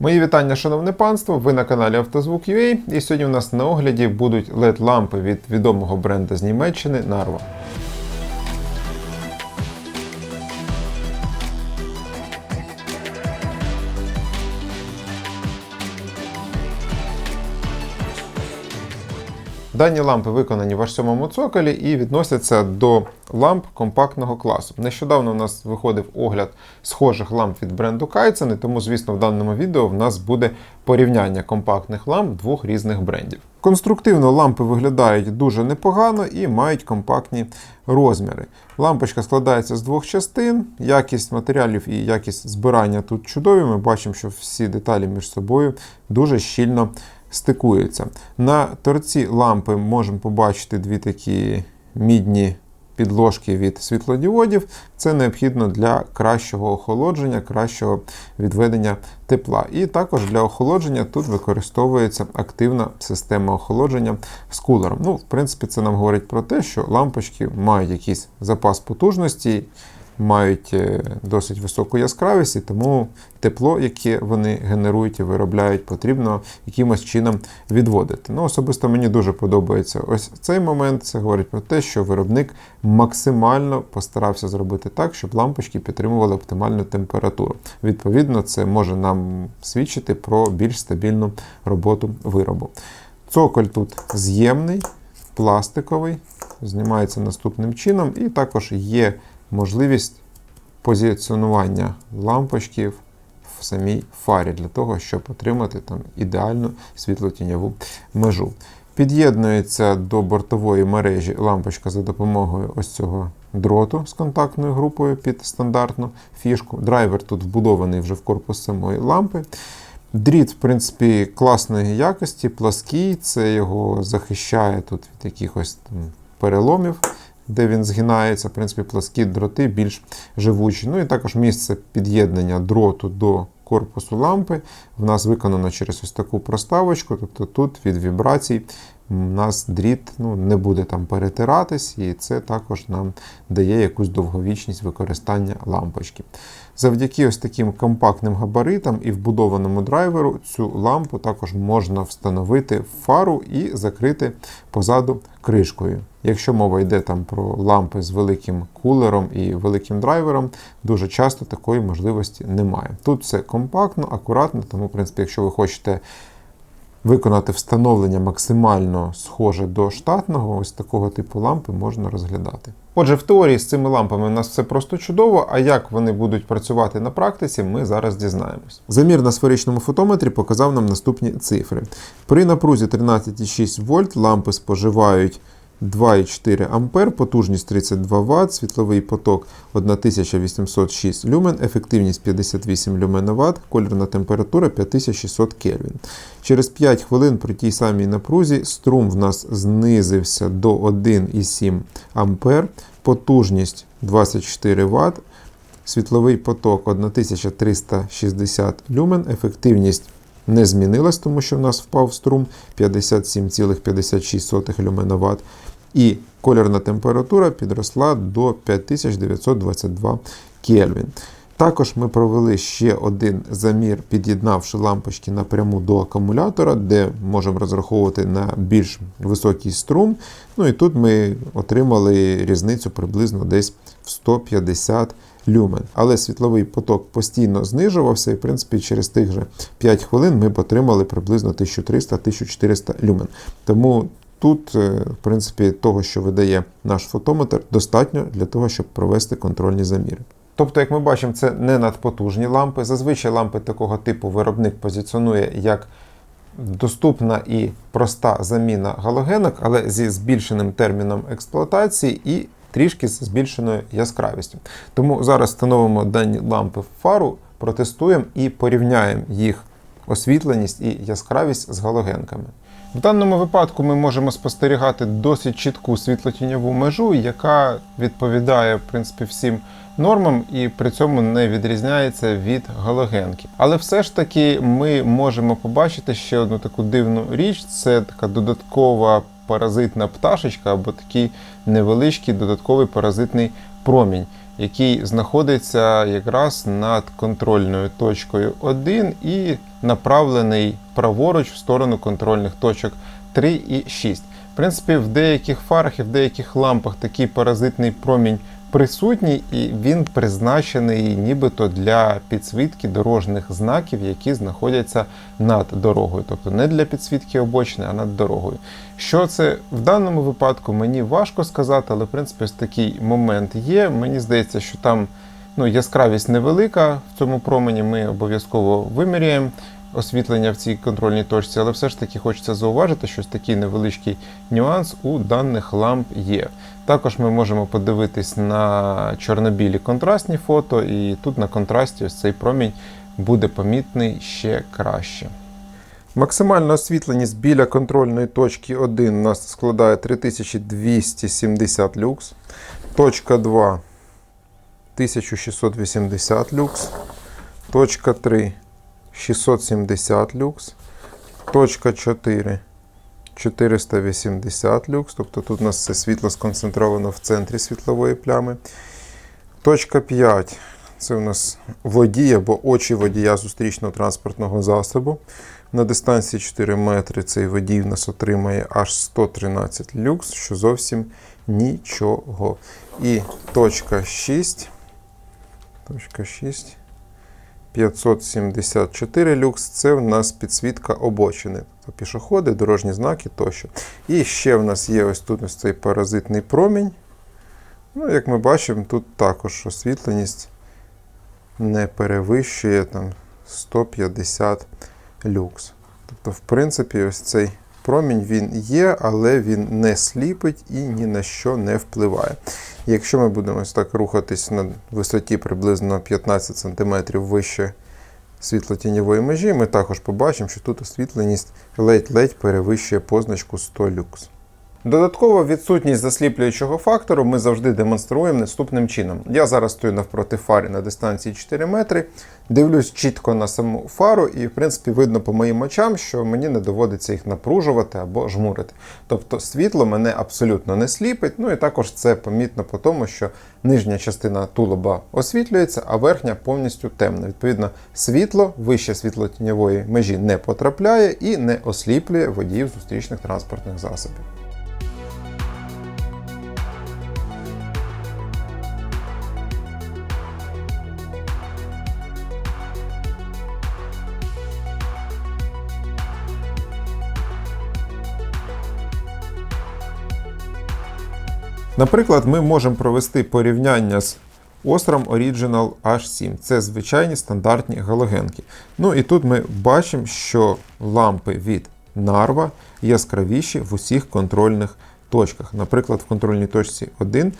Мої вітання, шановне панство! Ви на каналі Автозвук.ua і сьогодні у нас на огляді будуть LED-лампи від відомого бренду з Німеччини Narva. Дані лампи виконані в H7 цоколі і відносяться до ламп компактного класу. Нещодавно у нас виходив огляд схожих ламп від бренду Kaizen, і тому, звісно, в даному відео в нас буде порівняння компактних ламп двох різних брендів. Конструктивно лампи виглядають дуже непогано і мають компактні розміри. Лампочка складається з двох частин, якість матеріалів і якість збирання тут чудові. Ми бачимо, що всі деталі між собою дуже щільно стикуються. На торці лампи можемо побачити дві такі мідні підложки від світлодіодів. Це необхідно для кращого охолодження, кращого відведення тепла. І також для охолодження тут використовується активна система охолодження з кулером. Ну, в принципі, це нам говорить про те, що лампочки мають якийсь запас потужності мають е, досить високу яскравість, і тому тепло, яке вони генерують і виробляють, потрібно якимось чином відводити. Ну, Особисто мені дуже подобається ось цей момент. Це говорить про те, що виробник максимально постарався зробити так, щоб лампочки підтримували оптимальну температуру. Відповідно, це може нам свідчити про більш стабільну роботу виробу. Цоколь тут з'ємний, пластиковий, знімається наступним чином, і також є можливість позиціонування лампочки в самій фарі для того, щоб отримати там ідеальну світлотіньову межу. Під'єднується до бортової мережі лампочка за допомогою ось цього дроту з контактною групою під стандартну фішку. Драйвер тут вбудований вже в корпус самої лампи. Дріт, в принципі, класної якості, плаский, це його захищає тут від якихось там переломів де він згинається, в принципі, пласкі дроти більш живучі. Ну і також місце під'єднання дроту до корпусу лампи в нас виконано через ось таку проставочку. Тобто тут від вібрацій у нас дріт ну, не буде там перетиратись, і це також нам дає якусь довговічність використання лампочки. Завдяки ось таким компактним габаритам і вбудованому драйверу цю лампу також можна встановити в фару і закрити позаду кришкою. Якщо мова йде там про лампи з великим кулером і великим драйвером, дуже часто такої можливості немає. Тут все компактно, акуратно, тому, в принципі, якщо ви хочете виконати встановлення максимально схоже до штатного, ось такого типу лампи можна розглядати. Отже, в теорії з цими лампами у нас все просто чудово, а як вони будуть працювати на практиці, ми зараз дізнаємось. Замір на сферичному фотометрі показав нам наступні цифри. При напрузі 13,6 вольт лампи споживають 2,4 А, потужність 32 Вт, світловий поток 1806 люмен, ефективність 58 люмен Вт, кольорна температура 5600 Кельвін. Через 5 хвилин при тій самій напрузі струм в нас знизився до 1,7 А, потужність 24 Вт, світловий поток 1360 люмен, ефективність не змінилась, тому що в нас впав струм 57,56 люмена Вт. І кольорна температура підросла до 5922 Кельвін. Також ми провели ще один замір, під'єднавши лампочки напряму до акумулятора, де можемо розраховувати на більш високий струм. Ну і тут ми отримали різницю приблизно десь в 150 люмен. Але світловий поток постійно знижувався, і в принципі через тих же 5 хвилин ми б отримали приблизно 1300-1400 люмен. Тому Тут, е, в принципі, того, що видає наш фотометр, достатньо для того, щоб провести контрольні заміри. Тобто, як ми бачимо, це не надпотужні лампи. Зазвичай лампи такого типу виробник позиціонує як доступна і проста заміна галогенок, але зі збільшеним терміном експлуатації і трішки з збільшеною яскравістю. Тому зараз встановимо дані лампи в фару, протестуємо і порівняємо їх освітленість і яскравість з галогенками. В даному випадку ми можемо спостерігати досить чітку світлотіньову межу, яка відповідає в принципі, всім нормам і при цьому не відрізняється від галогенки. Але все ж таки ми можемо побачити ще одну таку дивну річ: це така додаткова паразитна пташечка або такий невеличкий додатковий паразитний промінь. Який знаходиться якраз над контрольною точкою 1 і направлений праворуч в сторону контрольних точок 3 і 6. В принципі, в деяких фарах і в деяких лампах такий паразитний промінь присутній, і він призначений нібито для підсвітки дорожніх знаків, які знаходяться над дорогою, тобто не для підсвітки обочини, а над дорогою. Що це в даному випадку, мені важко сказати, але в принципі ось такий момент є. Мені здається, що там ну, яскравість невелика в цьому промені. Ми обов'язково виміряємо освітлення в цій контрольній точці, але все ж таки хочеться зауважити, що такий невеличкий нюанс у даних ламп є. Також ми можемо подивитись на чорнобілі контрастні фото, і тут на контрасті ось цей промінь буде помітний ще краще. Максимальна освітленість біля контрольної точки 1 у нас складає 3270 люкс. Точка 2 1680 люкс. Точка 3 670 люкс. Точка 4 480 люкс. Тобто тут у нас все світло сконцентровано в центрі світлової плями. Точка 5 це у нас водій або очі водія зустрічного транспортного засобу. На дистанції 4 метри цей водій в нас отримає аж 113 люкс, що зовсім нічого. І точка 6. Точка 6. 574 люкс це в нас підсвітка обочини, пішоходи, дорожні знаки тощо. І ще в нас є ось тут ось цей паразитний промінь. Ну, Як ми бачимо, тут також освітленість не перевищує там, 150 люкс. Тобто, в принципі, ось цей промінь він є, але він не сліпить і ні на що не впливає. Якщо ми будемо ось так рухатись на висоті приблизно 15 см вище світлотіньової межі, ми також побачимо, що тут освітленість ледь-ледь перевищує позначку 100 люкс. Додатково відсутність засліплюючого фактору ми завжди демонструємо наступним чином. Я зараз стою навпроти фари на дистанції 4 метри, дивлюсь чітко на саму фару, і, в принципі, видно по моїм очам, що мені не доводиться їх напружувати або жмурити. Тобто світло мене абсолютно не сліпить. Ну і також це помітно по тому, що нижня частина тулуба освітлюється, а верхня повністю темна. Відповідно, світло вище світлотіньової межі не потрапляє і не осліплює водіїв зустрічних транспортних засобів. Наприклад, ми можемо провести порівняння з Osram Original H7. Це звичайні стандартні галогенки. Ну і тут ми бачимо, що лампи від Narva яскравіші в усіх контрольних точках. Наприклад, в контрольній точці 1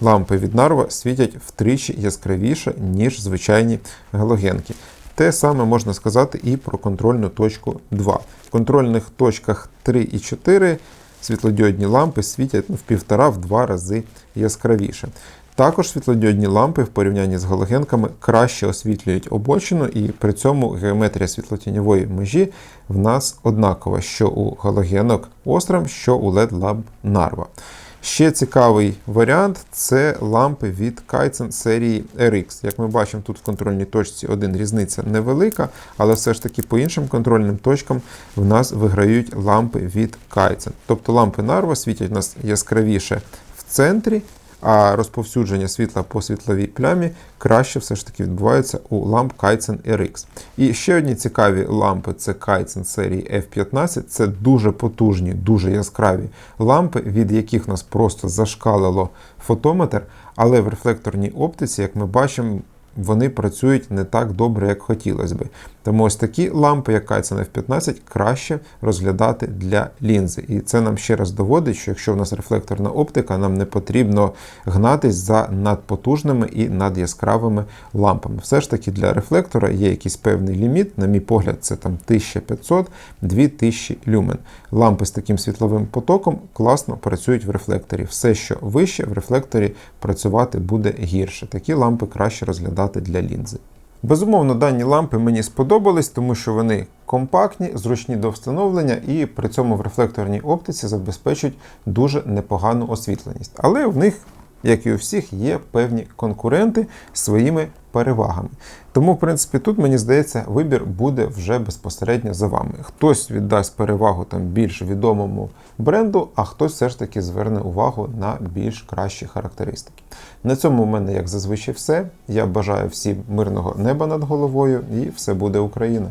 лампи від Narva світять втричі яскравіше, ніж звичайні галогенки. Те саме можна сказати і про контрольну точку 2. В контрольних точках 3 і 4 світлодіодні лампи світять ну, в півтора-два рази яскравіше. Також світлодіодні лампи в порівнянні з галогенками краще освітлюють обочину, і при цьому геометрія світлотіньової межі в нас однакова, що у галогенок острам, що у LED ламп Narva. Ще цікавий варіант це лампи від Kaizen серії RX. Як ми бачимо, тут в контрольній точці один різниця невелика, але все ж таки по іншим контрольним точкам в нас виграють лампи від Kaizen. Тобто лампи Narva світять у нас яскравіше в центрі, а розповсюдження світла по світловій плямі краще все ж таки відбувається у ламп Kaizen RX. І ще одні цікаві лампи це Kaizen серії F15. Це дуже потужні, дуже яскраві лампи, від яких нас просто зашкалило фотометр, але в рефлекторній оптиці, як ми бачимо, вони працюють не так добре, як хотілося би. Тому ось такі лампи, як Kaizen F15, краще розглядати для лінзи. І це нам ще раз доводить, що якщо в нас рефлекторна оптика, нам не потрібно гнатись за надпотужними і надяскравими лампами. Все ж таки для рефлектора є якийсь певний ліміт, на мій погляд, це там 1500-2000 люмен. Лампи з таким світловим потоком класно працюють в рефлекторі. Все, що вище в рефлекторі працювати буде гірше. Такі лампи краще розглядати для лінзи. Безумовно, дані лампи мені сподобались, тому що вони компактні, зручні до встановлення і при цьому в рефлекторній оптиці забезпечують дуже непогану освітленість. Але в них, як і у всіх, є певні конкуренти своїми перевагами. Тому, в принципі, тут мені здається, вибір буде вже безпосередньо за вами. Хтось віддасть перевагу там більш відомому бренду, а хтось все ж таки зверне увагу на більш кращі характеристики. На цьому в мене, як зазвичай, все. Я бажаю всім мирного неба над головою і все буде Україна!